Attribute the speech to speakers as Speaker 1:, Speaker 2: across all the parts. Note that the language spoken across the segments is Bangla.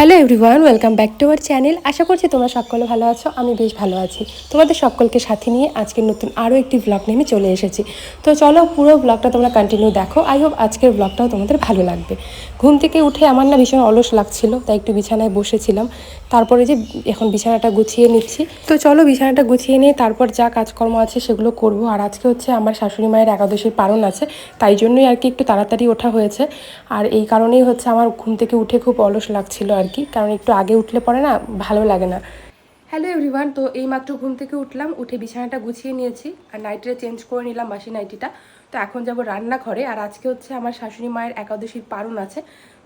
Speaker 1: Hello everyone, welcome back to our channel. আশা করছি তোমরা সকলে ভালো আছো, আমি বেশ ভালো আছি। তোমাদের সকলকে সাথে নিয়ে আজকে নতুন আরও একটি ব্লগ নিয়ে চলে এসেছি। তো চলো পুরো ব্লগটা তোমরা কন্টিনিউ দেখো। আই হোপ আজকের ব্লগটাও তোমাদের ভালো লাগবে। ঘুম থেকে উঠে আমার না ভীষণ অলস লাগছিল, তাই একটু বিছানায় বসেছিলাম। তারপরে যে এখন বিছানাটা গুছিয়ে নিচ্ছি। তো চলো বিছানাটা গুছিয়ে নিয়ে তারপর যা কাজকর্ম আছে সেগুলো করব। আর আজকে হচ্ছে আমার শাশুড়ি মায়ের একাদশীর পালন আছে, তাই জন্যই আর কি একটু তাড়াতাড়ি ওঠা হয়েছে। আর এই কারণেই হচ্ছে আমার ঘুম থেকে উঠে খুব অলস লাগছিল আর কি, কারণ একটু আগে উঠলে পরে না ভালো লাগে না। হ্যালো এভরিওয়ান তো এই মাত্র ঘুম থেকে উঠলাম, উঠে বিছানাটা গুছিয়ে নিয়েছি, আর নাইটিটা চেঞ্জ করে নিলাম বাসি নাইটিটা। তো এখন যাব রান্নাঘরে, আর আজকে হচ্ছে আমার শাশুড়ি মায়ের একাদশীর পারণ আছে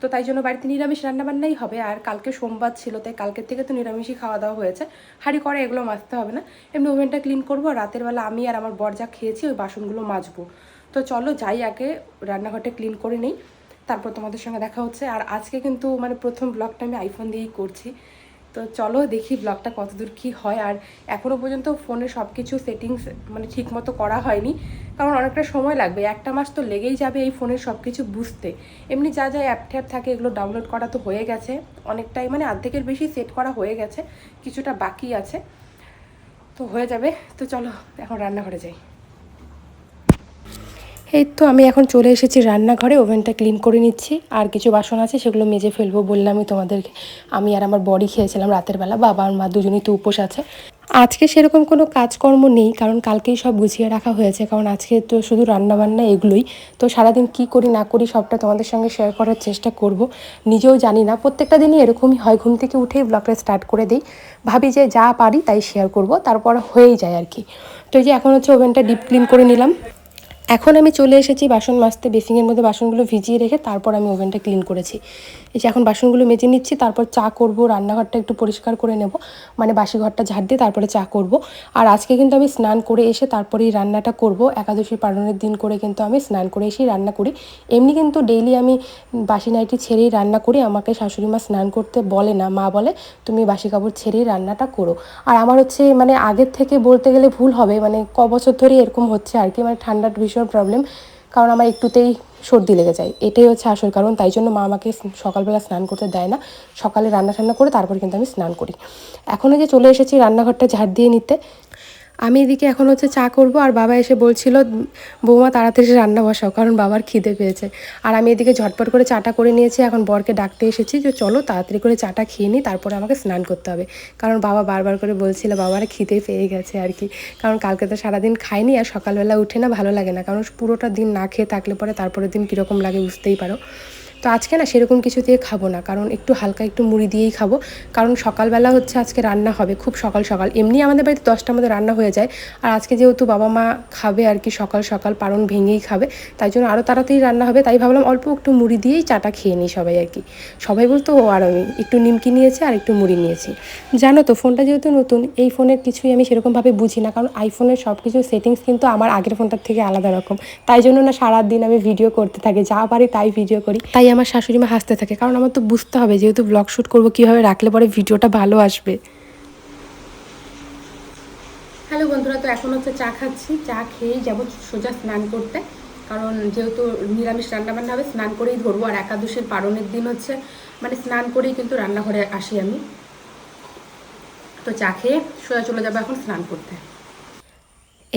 Speaker 1: তো তাই জন্য বাড়িতে নিরামিষ রান্নাবান্নাই হবে। আর কালকে সোমবার ছিল, তাই কালকের থেকে তো নিরামিষই খাওয়া দাওয়া হয়েছে। হাঁড়ি করে এগুলো মাজতে হবে না। এমনি ওভেনটা ক্লিন করব, রাতের বেলা আমি আর আমার বর যা খেয়েছি ওই বাসনগুলো মাজবো। তো চলো যাই আগে, রান্নাঘরটা ক্লিন করে নিই। তারপর তোমাদের সঙ্গে দেখা হচ্ছে। আর আজকে কিন্তু মানে প্রথম ব্লগটা আমি আইফোন দিয়েই করছি। তো চলো দেখি ব্লগটা কতদূর কী হয়। আর এখনও পর্যন্ত ফোনে সব কিছু সেটিংস মানে ঠিক মতো করা হয়নি, কারণ অনেকটা সময় লাগবে। একটা মাস তো লেগেই যাবে এই ফোনের সব কিছু বুঝতে। এমনি যা যা অ্যাপ ট্যাপ থাকে এগুলো ডাউনলোড করা তো হয়ে গেছে। অনেকটাই মানে অর্ধেকের বেশি সেট করা হয়ে গেছে, কিছুটা বাকি আছে। তো হয়ে যাবে। তো চলো এখন রান্নাঘরে যাই। এই তো আমি এখন চলে এসেছি রান্নাঘরে, ওভেনটা ক্লিন করে নিচ্ছি। আর কিছু বাসন আছে, সেগুলো মেজে ফেলব বললামই তোমাদেরকে। আমি আর আমার বডি খেয়েছিলাম রাতের বেলা, বাবা আর মা দুজনেই তো উপোস আছে। আজকে সেরকম কোনো কাজকর্ম নেই, কারণ কালকেই সব গুছিয়ে রাখা হয়েছে, কারণ আজকে তো শুধু রান্নাবান্না এগুলোই। তো সারাদিন কি করি না করি সবটা তোমাদের সঙ্গে শেয়ার করার চেষ্টা করব। নিজেও জানি না, প্রত্যেকটা দিনই এরকমই হয়, ঘুম থেকে উঠেই ব্লগটা স্টার্ট করে দিই। ভাবি যে যা পারি তাই শেয়ার করব, তারপর হয়েই যায় আর কি। তো এই যে এখন হচ্ছে ওভেনটা ডিপ ক্লিন করে নিলাম। এখন আমি চলে এসেছি বাসন মাজতে বেসিংয়ের মধ্যে বাসনগুলো ভিজিয়ে রেখে তারপর আমি ওভেনটা ক্লিন করেছি। এই যে এখন বাসনগুলো মেজে নিচ্ছি, তারপর চা করব, রান্নাঘরটা একটু পরিষ্কার করে নেব মানে বাসি ঘরটা ঝাড় দিয়ে তারপরে চা করব। আর আজকে কিন্তু আমি স্নান করে এসে তারপরেই রান্নাটা করব। একাদশী পালনের দিন করে কিন্তু আমি স্নান করে এসেই রান্না করি। এমনি কিন্তু ডেইলি আমি বাসি নাইটি ছেড়েই রান্না করি, আমাকে শাশুড়ি মা স্নান করতে বলে না, মা বলে, তুমি বাসি কাপড় ছেড়েই রান্নাটা করো। আর আমার হচ্ছে মানে আগের থেকে বলতে গেলে ভুল হবে মানে ক বছর ধরে এরকম হচ্ছে আর কি মানে ঠান্ডার ভীষণ প্রবলেম কারণ আমার একটুতেই সর্দি লেগে যায়। এটাই হচ্ছে আসল কারণ, তাই জন্য মা আমাকে সকালবেলা স্নান করতে দেয় না। সকালে রান্না টান্না করে তারপর কিন্তু আমি স্নান করি। এখনও যে চলে এসেছি রান্নাঘরটা ঝাড় দিয়ে নিতে আমি এদিকে এখন হচ্ছে চা করব, আর বাবা এসে বলছিল, বৌমা, তাড়াতাড়ি রান্না বসাও, কারণ বাবার খিদে পেয়েছে। আর আমি এদিকে ঝটপট করে চাটা করে নিয়েছি, এখন বরকে ডাকতে এসেছি যে, চলো তাড়াতাড়ি করে চাটা খেয়ে নিই তারপরে আমাকে স্নান করতে হবে। কারণ বাবা বারবার করে বলছিল, বাবার খিদে পেয়ে গেছে আর কি। কারণ কালকে তো সারাদিন খাইনি, আর সকালবেলা উঠে না, ভালো লাগে না। কারণ পুরোটা দিন না খেয়ে থাকলে পরে তারপরের দিন কীরকম লাগে বুঝতেই পারো। তো আজকে না সেরকম কিছু দিয়ে খাব না, কারণ একটু হালকা একটু মুড়ি দিয়েই খাব। কারণ সকালবেলা হচ্ছে আজকে রান্না হবে খুব সকাল সকাল। এমনি আমাদের বাড়িতে দশটার মধ্যে রান্না হয়ে যায়। আর আজকে যেহেতু বাবা মা খাবে আর কি সকাল সকাল পারণ ভেঙেই খাবে, তাই জন্য আরও তাড়াতাড়ি রান্না হবে। তাই ভাবলাম অল্প একটু মুড়ি দিয়েই চাটা খেয়ে নিই সবাই আর কি। সবাই বলতো, ও আর আমি একটু নিমকি নিয়েছি আর একটু মুড়ি নিয়েছি। জানো তো, ফোনটা যেহেতু নতুন, এই ফোনের কিছুই আমি সেরকমভাবে বুঝি না। কারণ আইফোনের সব কিছু সেটিংস কিন্তু আমার আগের ফোনটার থেকে আলাদা রকম। তাই জন্য না সারাদিন আমি ভিডিও করতে থাকি, যা পারি তাই ভিডিও করি। তাই আমার শাশুড়ি মা হাসতে থাকে। কারণ আমার তো বুঝতে হবে যেহেতু ব্লগ শ্যুট করব, কীভাবে রাখলে পরে ভিডিওটা ভালো আসবে। হ্যালো বন্ধুরা, তো এখন হচ্ছে চা খাচ্ছি। চা খেয়েই যাব সোজা স্নান করতে। কারণ যেহেতু নিরামিষ রান্নাবান্না হবে, স্নান করেই ধরবো। আর একাদশীর পারণের দিন হচ্ছে মানে স্নান করেই কিন্তু রান্নাঘরে আসি আমি। তো চা খেয়ে সোজা চলে যাব এখন স্নান করতে।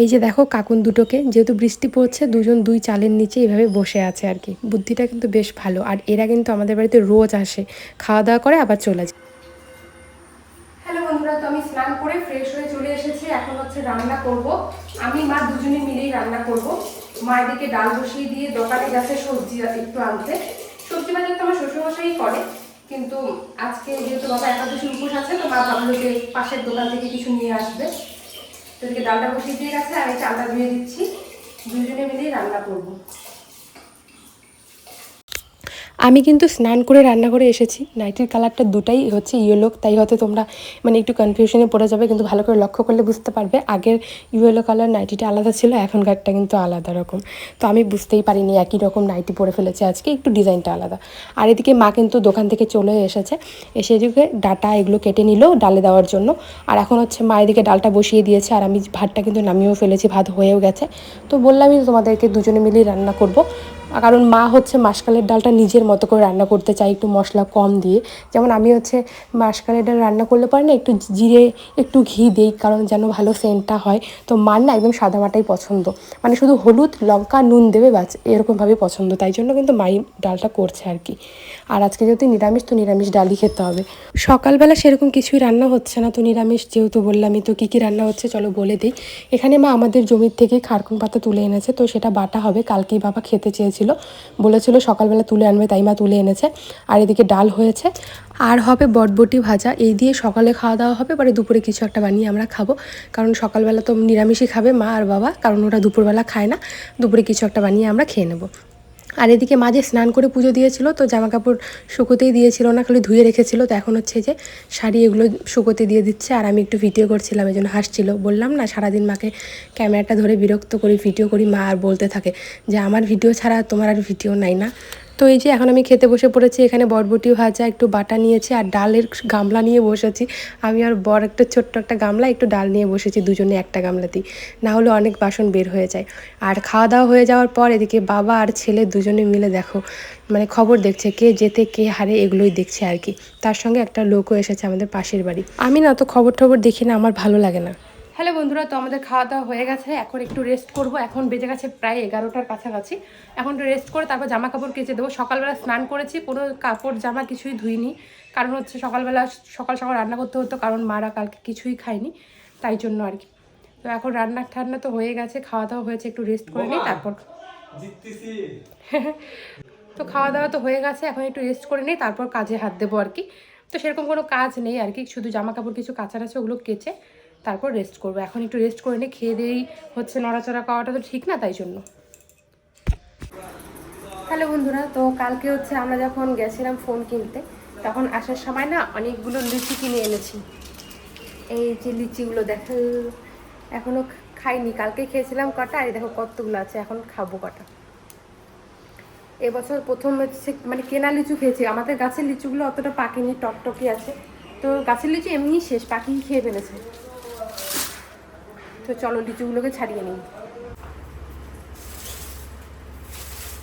Speaker 1: এই যে দেখো কাকুন দুটোকে, যেহেতু বৃষ্টি পড়ছে, দুজন দুই চালের নিচে এইভাবে বসে আছে আর কি। বুদ্ধিটা কিন্তু বেশ ভালো। আর এরা কিন্তু আমাদের বাড়িতে রোজ আসে। খাওয়া দাওয়া করে আবার চলে যায়। আমি স্নান করে ফ্রেশ হয়ে চলে এসেছি। এখন হচ্ছে রান্না করব। আমি মা দুজনে মিলেই রান্না করব। মা এদিকে ডাল বসিয়ে দিয়ে দোকানে গেছে সবজি একটু আনতে। সবজি বাজার তো আমার শ্বশুরমশাই করে, কিন্তু আজকে যেহেতু বাবা একাদশী উপোস আছে, তো মা ভাবলো যে পাশের দোকান থেকে কিছু নিয়ে আসবে। তো ডালটা বসিয়ে দিয়ে গেছে আমি চালটা ধুয়ে দিচ্ছি। দুজনে মিলেই রান্না করব। আমি কিন্তু স্নান করে রান্না করে এসেছি নাইটির কালারটা দুটাই হচ্ছে ইয়েলো তাই হয়তো তোমরা মানে একটু কনফিউশনে পড়ে যাবে, কিন্তু ভালো করে লক্ষ্য করলে বুঝতে পারবে। আগের ইয়েলো কালার নাইটিটা আলাদা ছিল, এখনকারটা কিন্তু আলাদা রকম। তো আমি বুঝতেই পারিনি একই রকম নাইটি পরে ফেলেছে আজকে, একটু ডিজাইনটা আলাদা। আর এদিকে মা কিন্তু দোকান থেকে চলে এসেছে, এসে এদিকে ডাটা এগুলো কেটে নিল ডালে দেওয়ার জন্য। আর এখন হচ্ছে মা এদিকে ডালটা বসিয়ে দিয়েছে, আর আমি ভাতটা কিন্তু নামিয়েও ফেলেছি, ভাত হয়েও গেছে। তো বললামই তোমাদেরকে দুজনে মিলেই রান্না করব। কারণ মা হচ্ছে মাসকালের ডালটা নিজের মতো করে রান্না করতে চাই একটু মশলা কম দিয়ে। যেমন আমি হচ্ছে মাসকালের ডাল রান্না করলে পারে না, একটু জিরে, একটু ঘি দিই, কারণ যেন ভালো সেন্টটা হয়। তো মার না একদম সাদামাটাই পছন্দ। মানে শুধু হলুদ, লঙ্কা, নুন দেবে বাস এরকমভাবে পছন্দ। তাই জন্য কিন্তু মাই ডালটা করছে আর কি। আর আজকে যেহেতু নিরামিষ, তো নিরামিষ ডালই খেতে হবে। সকালবেলা সেরকম কিছুই রান্না হচ্ছে না, তো নিরামিষ যেহেতু বললামই তো কী কী রান্না হচ্ছে চলো বলে দিই। এখানে মা আমাদের জমির থেকে খারকুন পাতা তুলে এনেছে, তো সেটা বাটা হবে, কালকেই বাবা খেতে চেয়েছিল। বলেছিল সকালবেলা তুলে আনবে, তাই মা তুলে এনেছে। আর এদিকে ডাল হয়েছে। আর হবে বটবটি ভাজা। এই দিয়ে সকালে খাওয়া দাওয়া হবে, পরে দুপুরে কিছু একটা বানিয়ে আমরা খাব। কারণ সকালবেলা তো নিরামিষই খাবে মা আর বাবা, কারণ ওরা দুপুরবেলা খায় না। দুপুরে কিছু একটা বানিয়ে আমরা খেয়ে নেব। আর এদিকে মাঝে স্নান করে পুজো দিয়েছিল, তো জামা কাপড় শুকোতেই দিয়েছিল না, খালি ধুয়ে রেখেছিল, তো এখন হচ্ছে যে শাড়ি এগুলো শুকোতে দিয়ে দিচ্ছে। আর আমি একটু ভিডিও করছিলাম, এই জন্য হাসছিল। বললাম, না, সারাদিন মাকে ক্যামেরাটা ধরে বিরক্ত করি, ভিডিও করি, মা আর বলতে থাকে যে, আমার ভিডিও ছাড়া তোমার আর ভিডিও নাই না। তো এই যে এখন আমি খেতে বসে পড়েছি, এখানে বরবটি ভাজা, একটু বাটা নিয়েছি আর ডালের গামলা নিয়ে বসেছি। আমি আর বর একটা ছোট্ট একটা গামলা, একটু ডাল নিয়ে বসেছি দুজনে একটা গামলাতেই। না হলে অনেক বাসন বের হয়ে যায়। আর খাওয়া দাওয়া হয়ে যাওয়ার পর এদিকে বাবা আর ছেলে দুজনে মিলে দেখো মানে খবর দেখছে কে যেতে, কে হারে এগুলোই দেখছে আর কি। তার সঙ্গে একটা লোকও এসেছে আমাদের পাশের বাড়ি। আমি না তো খবর টবর দেখি না, আমার ভালো লাগে না। হ্যালো বন্ধুরা, তো আমাদের খাওয়া দাওয়া হয়ে গেছে। এখন একটু রেস্ট করব। এখন বেজে গেছে প্রায় এগারোটার কাছাকাছি। এখন একটু রেস্ট করে তারপর জামা কাপড় কেচে দেবো। সকালবেলা স্নান করেছি, কোনো কাপড় জামা কিছুই ধুইনি। কারণ হচ্ছে সকালবেলা সকাল সকাল রান্না করতে হতো, কারণ মারা কালকে কিছুই খায়নি তাই জন্য আর কি। তো এখন রান্না ঠান্না তো হয়ে গেছে খাওয়া দাওয়া হয়েছে, একটু রেস্ট করে নিই, তারপর তো খাওয়া দাওয়া তো হয়ে গেছে, এখন একটু রেস্ট করে নিই, তারপর কাজে হাত দেবো আর কি। তো সেরকম কোনো কাজ নেই আর কি, শুধু জামা কাপড় কিছু কাচার আছে ওগুলো কেচে তারপর রেস্ট করব। এখন একটু রেস্ট করে নিই খেয়ে দিয়েই হচ্ছে নড়াচড়া করাটা তো ঠিক না, তাই জন্য। হ্যালো বন্ধুরা, তো কালকে হচ্ছে আমরা যখন গেছিলাম ফোন কিনতে, তখন আসার সময় না অনেকগুলো লিচি কিনে এনেছি। এই যে লিচিগুলো দেখো, এখনও খাইনি। কালকে খেয়েছিলাম কটা, আর দেখো কতগুলো আছে, এখন খাব কটা। এবছর প্রথম হচ্ছে মানে কেনা লিচু খেয়েছি। আমাদের গাছের লিচুগুলো অতটা পাকেনি, টকটকি আছে। তো গাছের লিচু এমনি শেষ পাখি খেয়ে ফেলেছে। তো চলো লিচুগুলোকে ছাড়িয়ে নিই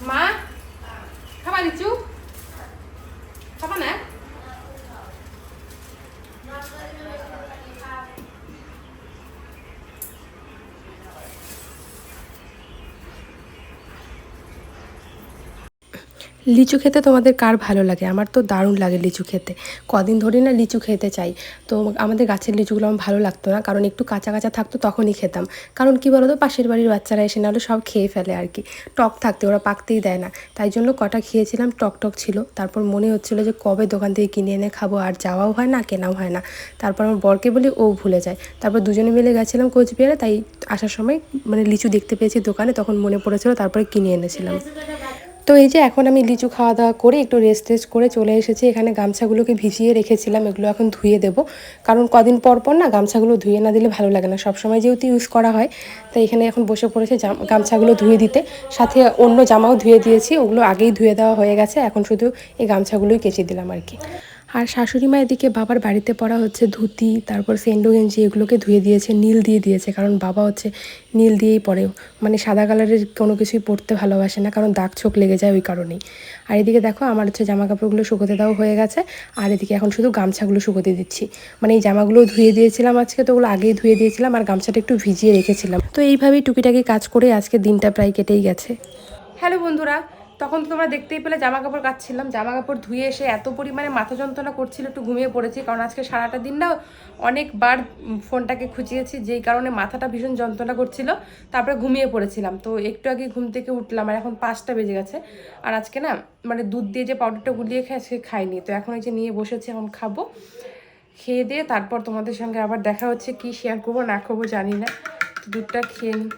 Speaker 1: মা খাবা লিচু খাবা না লিচু খেতে তোমাদের কার ভালো লাগে? আমার তো দারুণ লাগে লিচু খেতে। কদিন ধরে না লিচু খেতে চাই। তো আমাদের গাছের লিচুগুলো আমার ভালো লাগতো না। কারণ একটু কাঁচা কাঁচা থাকতো তখনই খেতাম। কারণ কি বলতো? পাশের বাড়ির বাচ্চারা এসে নাহলে সব খেয়ে ফেলে আর কি। টক থাকতে ওরা পাকতেই দেয় না। তাই জন্য কটা খেয়েছিলাম, টক টক ছিল। তারপর মনে হচ্ছিল যে কবে দোকান থেকে কিনে এনে খাব? আর যাওয়াও হয় না, কেনাও হয় না। তারপর আমার বরকে বলি, ও ভুলে যায়। তারপর দুজনে মিলে গেছিলাম কোচবিহারে। তাই আসার সময় মানে লিচু দেখতে পেয়েছি দোকানে। তখন মনে পড়েছিল, তারপরে কিনে এনেছিলাম। তো এই যে এখন আমি লিচু খাওয়া দাওয়া করে একটু রেস্ট রেস্ট করে চলে এসেছি। এখানে গামছাগুলোকে ভিজিয়ে রেখেছিলাম, এগুলো এখন ধুয়ে দেব। কারণ কদিন পর পর না গামছাগুলো ধুয়ে না দিলে ভালো লাগে না। সবসময় যেহেতু ইউজ করা হয়, তাই এখানে এখন বসে পড়েছে গামছাগুলো ধুয়ে দিতে। সাথে অন্য জামাও ধুয়ে দিয়েছি, ওগুলো আগেই ধুয়ে দেওয়া হয়ে গেছে। এখন শুধু এই গামছাগুলোই কেচে দিলাম আর কি। আর শাশুড়ি মা এদিকে বাবার বাড়িতে পড়া হচ্ছে ধুতি, তারপর সেন্ডো গেঞ্জি এগুলোকে ধুয়ে দিয়েছে, নীল দিয়ে দিয়েছে, কারণ বাবা হচ্ছে নীল দিয়েই পরে। মানে সাদা কালারের কোনো কিছুই পরতে ভালোবাসে না, কারণ দাগ ছোপ লেগে যায় ওই কারণেই। আর এদিকে দেখো আমার হচ্ছে জামা কাপড়গুলো শুকোতে দেওয়া হয়ে গেছে, আর এদিকে এখন শুধু গামছাগুলো শুকোতে দিচ্ছি। মানে এই জামাগুলো ধুয়ে দিয়েছিলাম আজকে তো ওগুলো আগেই ধুয়ে দিয়েছিলাম, আর গামছাটা একটু ভিজিয়ে রেখেছিলাম। তো এইভাবেই টুকিটাকি কাজ করে আজকে দিনটা প্রায় কেটেই গেছে। হ্যালো বন্ধুরা তখন তো তোমরা দেখতেই পেলে জামা কাপড় কাচ্ছিলাম। জামা কাপড় ধুয়ে এসে এত পরিমাণে মাথা যন্ত্রণা করছিল, একটু ঘুমিয়ে পড়েছি। কারণ আজকে সারাটা দিন না অনেকবার ফোনটাকে খুঁজিয়েছি, যেই কারণে মাথাটা ভীষণ যন্ত্রণা করছিল। তারপরে ঘুমিয়ে পড়েছিলাম। তো একটু আগে ঘুম থেকে উঠলাম আর এখন পাঁচটা বেজে গেছে। আর আজকে না মানে দুধ দিয়ে যে পাউডারটা গুলিয়ে খাই, আজকে খাইনি। তো এখন এই যে নিয়ে বসেছি, এখন খাব। খেয়ে দিয়ে তারপর তোমাদের সঙ্গে আবার দেখা হচ্ছে, কি শেয়ার করব না করব জানি না। দুধটা খেয়ে নিই